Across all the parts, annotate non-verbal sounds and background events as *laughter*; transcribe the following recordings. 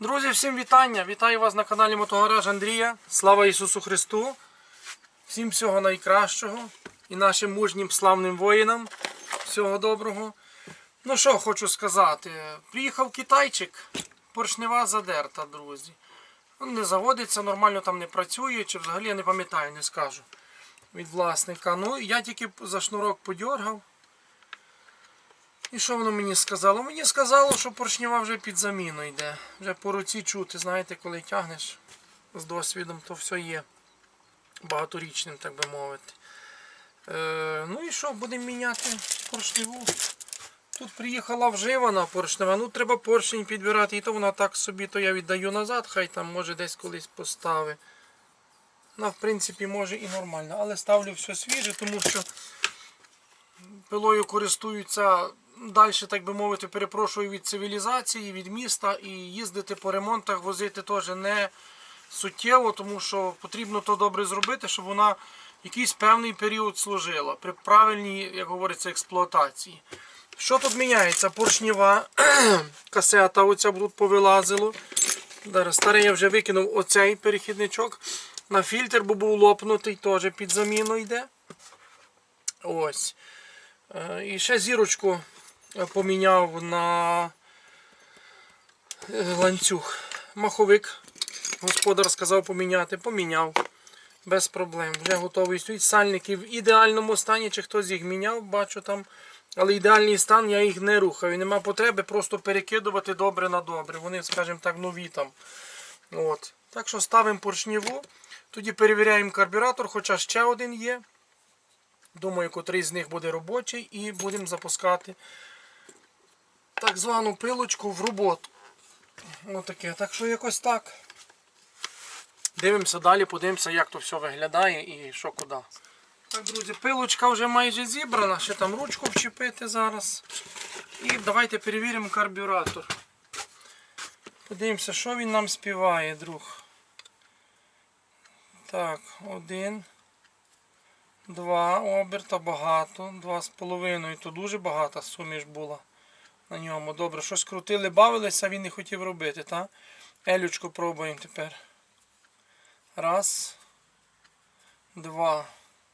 Друзі, всім вітання! Вітаю вас на каналі Мотогараж Андрія. Слава Ісусу Христу! Всім всього найкращого і нашим мужнім славним воїнам. Всього доброго. Ну що хочу сказати. Приїхав китайчик, поршнева задерта, друзі. Він не заводиться, нормально там не працює, чи взагалі я не пам'ятаю, не скажу від власника. Ну, я тільки за шнурок подьоргав. І що воно мені сказало? Мені сказало, що поршнева вже під заміну йде. Вже по руці чути, знаєте, коли тягнеш з досвідом, то все є багаторічним, так би мовити. Е, ну і що, будемо міняти поршневу. Тут приїхала вживана поршнева, ну треба поршень підбирати, і то вона так собі, то я віддаю назад, хай там може десь колись поставить. Вона в принципі може і нормально, але ставлю все свіже, тому що пилою користуються далі, так би мовити, перепрошую від цивілізації, від міста і їздити по ремонтах, возити теж не суттєво, тому що потрібно то добре зробити, щоб вона якийсь певний період служила при правильній, як говориться, експлуатації. Що тут міняється? Поршнєва, *clears throat* касета оця тут повилазило. Зараз старий я вже викинув оцей перехідничок. На фільтр, бо був лопнутий, теж під заміну йде. Ось. Е, І ще зірочку поміняв на е, ланцюг. Маховик. Господар сказав поміняти, поміняв. Без проблем. Вже готовий стоїть. Сальники в ідеальному стані, чи хтось їх міняв, бачу там. Але ідеальний стан я їх не рухаю. Нема потреби просто перекидувати добре на добре. Вони, скажімо так, нові там. От. Так що ставимо поршневу. Тоді перевіряємо карбюратор, хоча ще один є. Думаю, котрий з них буде робочий і будемо запускати так звану пилочку в роботу. Отаке. Так що якось так. Дивимося далі, подивимося, як то все виглядає і що куди. Так, друзі, пилочка вже майже зібрана, ще там ручку вчепити зараз. І давайте перевіримо карбюратор. Подивимося, що він нам співає, друг. Так, один. Два оберта багато. Два з половиною. То дуже багата суміш була на ньому. Добре, щось крутили, бавилися, він не хотів робити, так? Елючку пробуємо тепер. Раз. Два.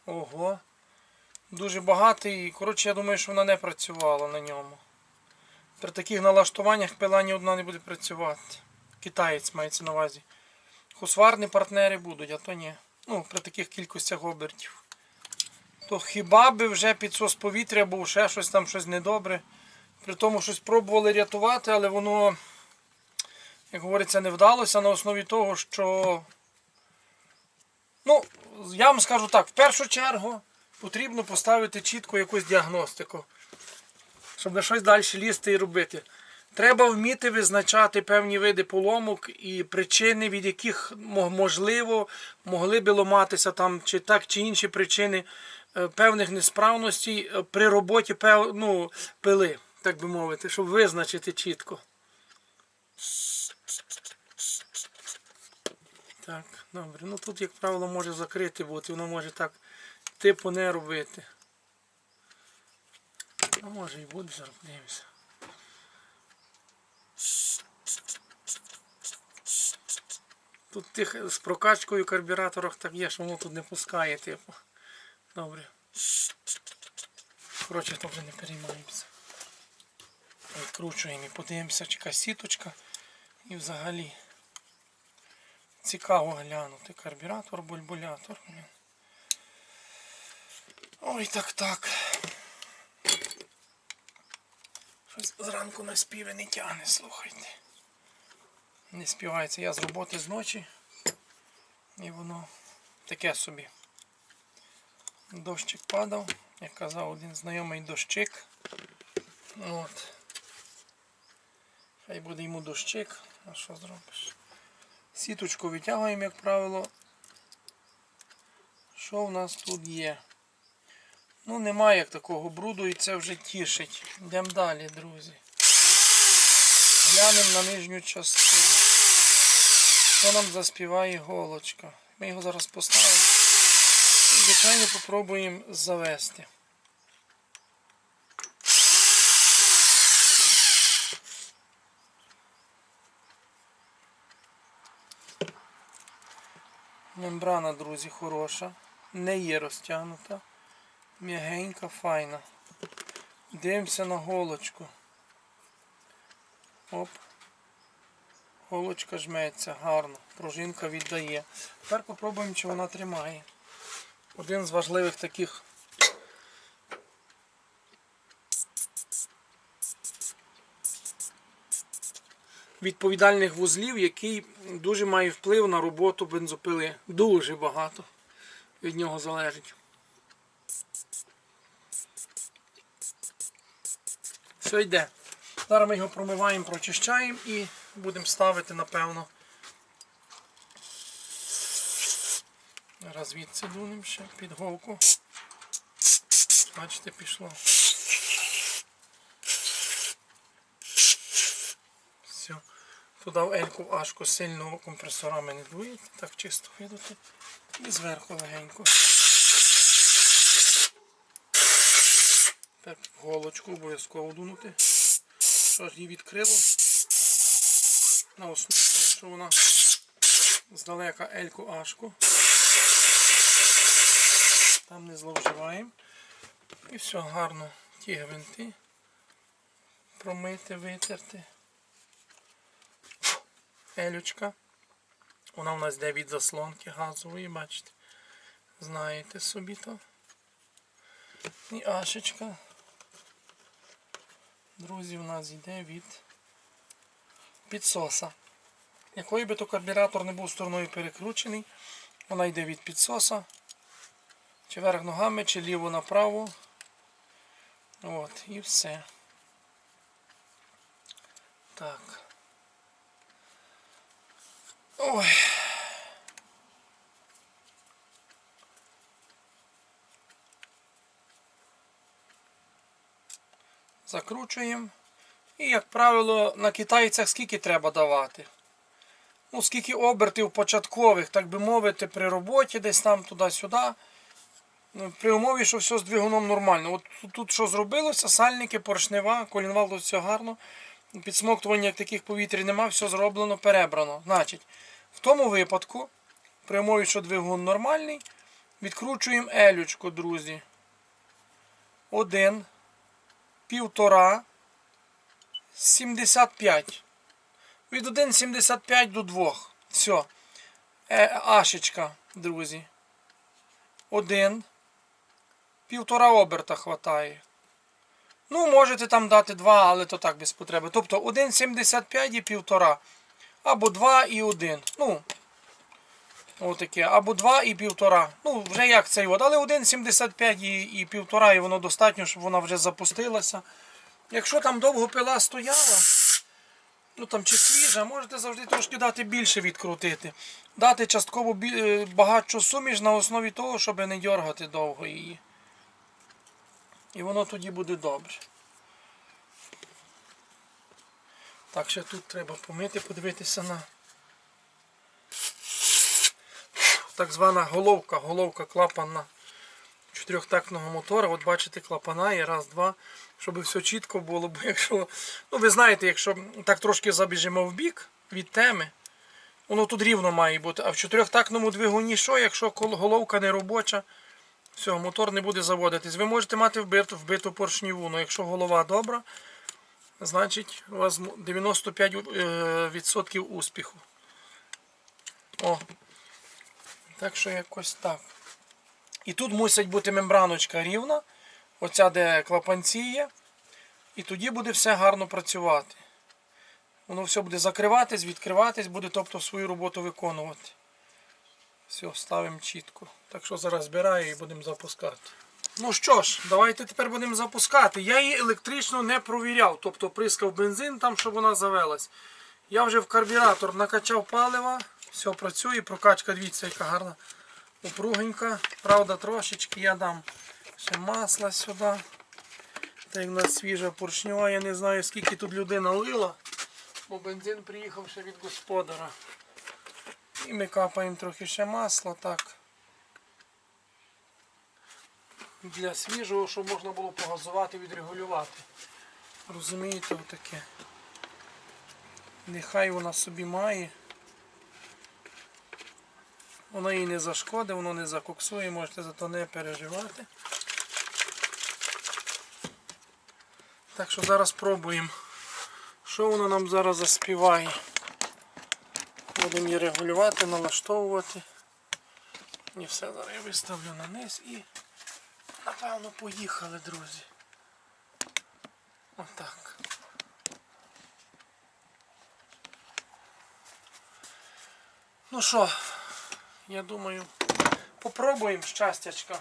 Ого. Дуже багатий. Коротше, я думаю, що вона не працювала на ньому. При таких налаштуваннях пила ні одна не буде працювати. Китаєць мається на увазі. Хусварні партнери будуть, а то ні. Ну, при таких кількостях обертів. То хіба би вже підсос повітря був ще щось там щось недобре. При тому щось пробували рятувати, але воно, як говориться, не вдалося на основі того, що. Ну, я вам скажу так, в першу чергу потрібно поставити чітко якусь діагностику, щоб щось далі лізти і робити. Треба вміти визначати певні види поломок і причини, від яких можливо могли би ламатися там, чи так чи інші причини е, певних несправностей е, при роботі ну, пили, так би мовити, щоб визначити чітко. Так, добре. Ну тут, як правило, може закрити бути, воно може так типу не робити. А може і буде, зараз подивимося. Тут тих з прокачкою карбюраторах так є, що воно тут не пускає, типу. Добре. Коротше, то вже не переймаємося. Відкручуємо і подивимося, чи яка сіточка. І взагалі цікаво глянути. Карбюратор, бульбулятор. Ой, так так. Щось зранку на співи не тягне, слухайте. Не співається. Я з роботи з ночі. І воно таке собі. Дощик падав, як казав один знайомий дощик. От. Хай буде йому дощик. А що зробиш? Сіточку витягуємо, як правило. Що в нас тут є? Ну, немає як такого бруду і це вже тішить. Йдемо далі, друзі. Глянемо на нижню частину. Що нам заспіває голочка? Ми його зараз поставимо. І, звичайно, попробуємо завести. Мембрана, друзі, хороша. Не є розтягнута. М'ягенька, файна. Дивимося на голочку. Оп. Голочка жметься гарно. Пружинка віддає. Тепер попробуємо, чи вона тримає. Один з важливих таких відповідальних вузлів, який дуже має вплив на роботу бензопили. Дуже багато від нього залежить. Все йде. Зараз ми його промиваємо, прочищаємо і будемо ставити, напевно. Зараз звідси дунемо ще під голку. Бачите, пішло. Все. Туди в ельку в ашку сильного компресорами не дуєте, так чисто видати. І зверху легенько. Тепер голочку обов'язково дунути. Що ж її відкрило. На основі того, що вона здалека ельку ашку. Там не зловживаємо. І все гарно. Ті гвинти. Промити, витерти. Елючка. Вона у нас йде від заслонки газової, бачите. Знаєте собі то. І ашечка. Друзі, у нас йде від підсоса. Який би то карбюратор не був стороною перекручений, вона йде від підсоса. Чи вверх ногами, чи ліво направо. От, і все. Так. Ой. Закручуємо. І, як правило, на китайцях скільки треба давати? Ну, скільки обертів початкових, так би мовити, при роботі, десь там туди-сюди. Ну, При умові, що все з двигуном нормально. От тут, тут що зробилося, сальники, поршнева, колінвал, тут все гарно. Підсмоктування таких повітря нема, все зроблено, перебрано. Значить, в тому випадку, при що двигун нормальний, відкручуємо елючку, друзі. Один, півтора, 75. Від 1,75 до 2. Все. Ашечка, друзі. Один. Півтора оберта хватає. Ну, можете там дати 2, але то так без потреби. Тобто 1,75 і півтора. Або 2 і 1. Ну, отаке. Або 2 і півтора. Ну, вже як цей от. Але 1,75 і, півтора, і воно достатньо, щоб вона вже запустилася. Якщо там довго пила стояла, ну там чи свіжа, можете завжди трошки дати більше відкрутити. Дати частково е, багатшу суміш на основі того, щоб не дергати довго її. І воно тоді буде добре. Так, ще тут треба помити, подивитися на так звана головка, головка клапана чотирьохтактного мотора. От бачите, клапана є, раз, два, щоб все чітко було. Бо якщо, ну ви знаєте, якщо так трошки забіжимо в бік від теми, воно тут рівно має бути. А в чотирьохтактному двигуні що, якщо головка не робоча, все, мотор не буде заводитись. Ви можете мати вбиту, вбиту поршніву, але якщо голова добра, значить у вас 95% успіху. О. Так що якось так. І тут мусить бути мембраночка рівна, оця де клапанці є. І тоді буде все гарно працювати. Воно все буде закриватись, відкриватись, буде тобто свою роботу виконувати. Все, ставимо чітко. Так що зараз збираю і будемо запускати. Ну що ж, давайте тепер будемо запускати. Я її електрично не провіряв, тобто прискав бензин там, щоб вона завелась. Я вже в карбюратор накачав палива, все працює, прокачка дивіться, яка гарна упругенька. Правда, трошечки я дам ще масла сюди. Так як нас свіжа поршнева, я не знаю скільки тут людина лила, бо бензин приїхав ще від господара. І ми капаємо трохи ще масла, так. Для свіжого, щоб можна було погазувати, відрегулювати. Розумієте, отаке. Нехай вона собі має. Воно їй не зашкодить, воно не закоксує, можете за то не переживати. Так що зараз пробуємо. Що воно нам зараз заспіває? Будемо її регулювати, налаштовувати. І все зараз я виставлю на низ і напевно поїхали, друзі. Отак. Ну що, я думаю, попробуємо щастячка.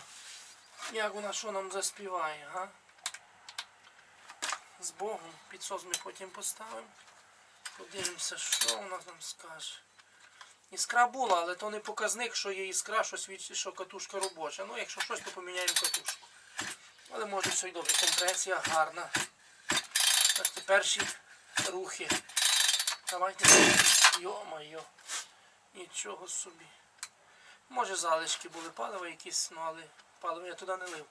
Як вона що нам заспіває, га? З Богом. Підсос ми потім поставимо. Подивимося, що вона нам скаже. Іскра була, але то не показник, що є іскра, що свідчить, що катушка робоча. Ну, якщо щось, то поміняємо катушку. Але може все й добре. Компресія гарна. Бачите, перші рухи. Давайте. Йо-майо. Нічого собі. Може залишки були палива якісь, ну але паливо я туди не лив.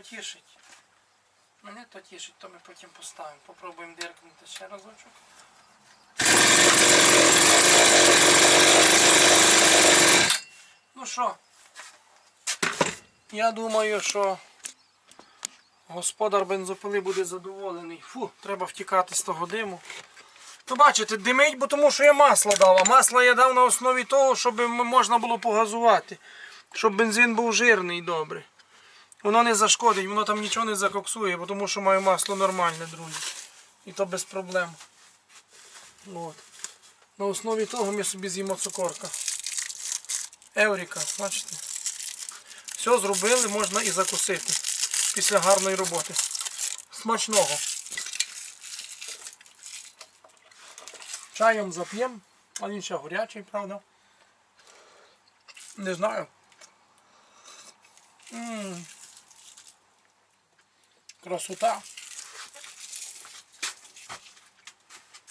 Тішить. Мене то тішить, то ми потім поставимо. Попробуємо диркнути ще разочок. Ну що, я думаю, що господар бензопили буде задоволений. Фу, треба втікати з того диму. Ну бачите, димить, бо тому що я масло дав. А масло я дав на основі того, щоб можна було погазувати. Щоб бензин був жирний і добрий. Воно не зашкодить, воно там нічого не закоксує, тому що маю масло нормальне, друзі. І то без проблем. От. На основі того ми собі з'їмо цукорка. Евріка, бачите? Все зробили, можна і закусити після гарної роботи. Смачного. Чаєм зап'ємо, а він ще горячий, правда? Не знаю. М. Красота.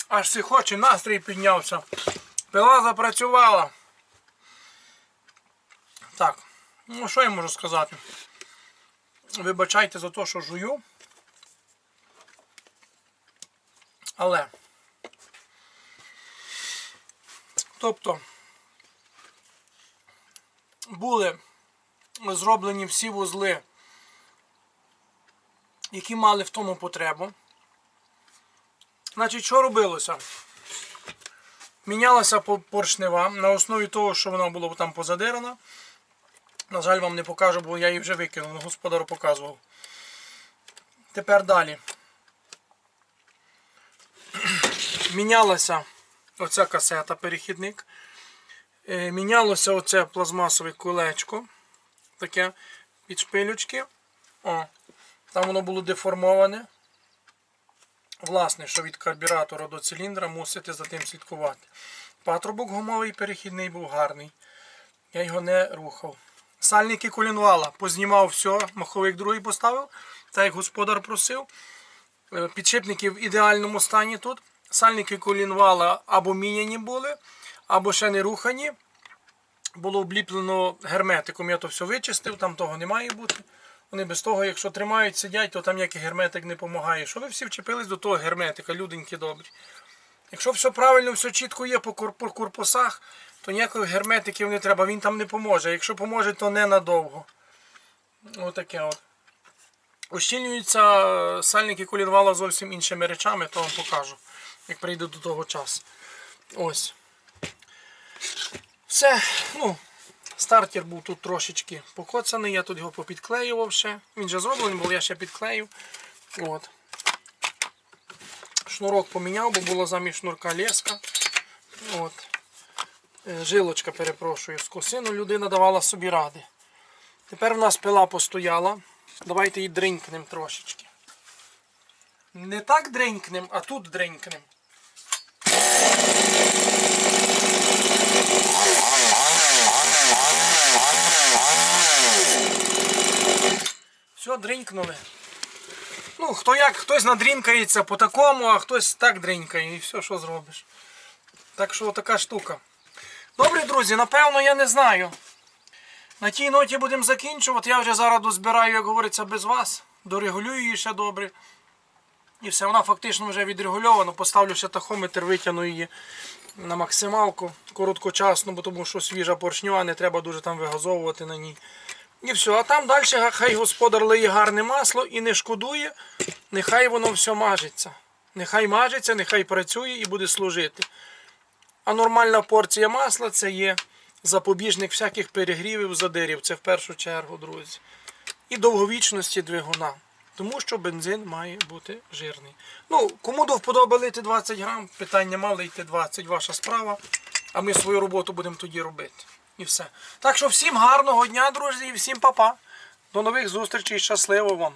Аж всі хоче, настрій піднявся. Пила запрацювала. Так, ну що я можу сказати? Вибачайте за те, що жую. Але. Тобто були зроблені всі вузли які мали в тому потребу. Значить, що робилося? Мінялася поршнева на основі того, що вона була там позадирана. На жаль, вам не покажу, бо я її вже викинув, але господару показував. Тепер далі. *clears throat* Мінялася оця касета, перехідник. Е, Мінялося оце пластмасове колечко. Таке під шпилючки. О, там воно було деформоване. Власне, що від карбюратора до циліндра мусите за тим слідкувати. Патрубок гумовий перехідний був гарний. Я його не рухав. Сальники колінвала познімав все, маховик другий поставив, так як господар просив. Е, Підшипники в ідеальному стані тут. Сальники колінвала або міняні були, або ще не рухані. Було обліплено герметиком. Я то все вичистив, там того не має бути. Вони без того, якщо тримають, сидять, то там ніякий герметик не допомагає. Що ви всі вчепились до того герметика, люденькі добрі. Якщо все правильно, все чітко є по, корпусах, то ніяких герметиків не треба, він там не поможе. Якщо поможе, то ненадовго. Отаке от. Ущільнюються е, сальники колінвала зовсім іншими речами, то вам покажу, як прийде до того часу. Ось. Все, ну, стартер був тут трошечки покоцаний, я тут його попідклеював ще. Він же зроблений, був, я ще підклеїв. От. Шнурок поміняв, бо була замість шнурка леска. От. Е, Жилочка, перепрошую, з косину людина давала собі ради. Тепер в нас пила постояла. Давайте її дринькнем трошечки. Не так дринькнем, а тут дринькнем. Все, дринькнули. Ну, хто як, хтось надрінкається по такому, а хтось так дринькає і все, що зробиш. Так що така штука. Добре, друзі, напевно, я не знаю. На тій ноті будемо закінчувати. Я вже зараз дозбираю, як говориться, без вас. Дорегулюю її ще добре. І все, вона фактично вже відрегульована. Поставлю ще тахометр, витягну її на максималку короткочасно, бо тому що свіжа поршньова, не треба дуже там вигазовувати на ній. І все. А там далі хай господар лиє гарне масло і не шкодує, нехай воно все мажеться. Нехай мажеться, нехай працює і буде служити. А нормальна порція масла це є запобіжник всяких перегрівів, задирів. Це в першу чергу, друзі. І довговічності двигуна. Тому що бензин має бути жирний. Ну, кому до вподоби лити 20 грам, питання мали йти 20, ваша справа. А ми свою роботу будемо тоді робити. І все. Так що всім гарного дня, друзі, і всім па-па. До нових зустрічей. Щасливо вам!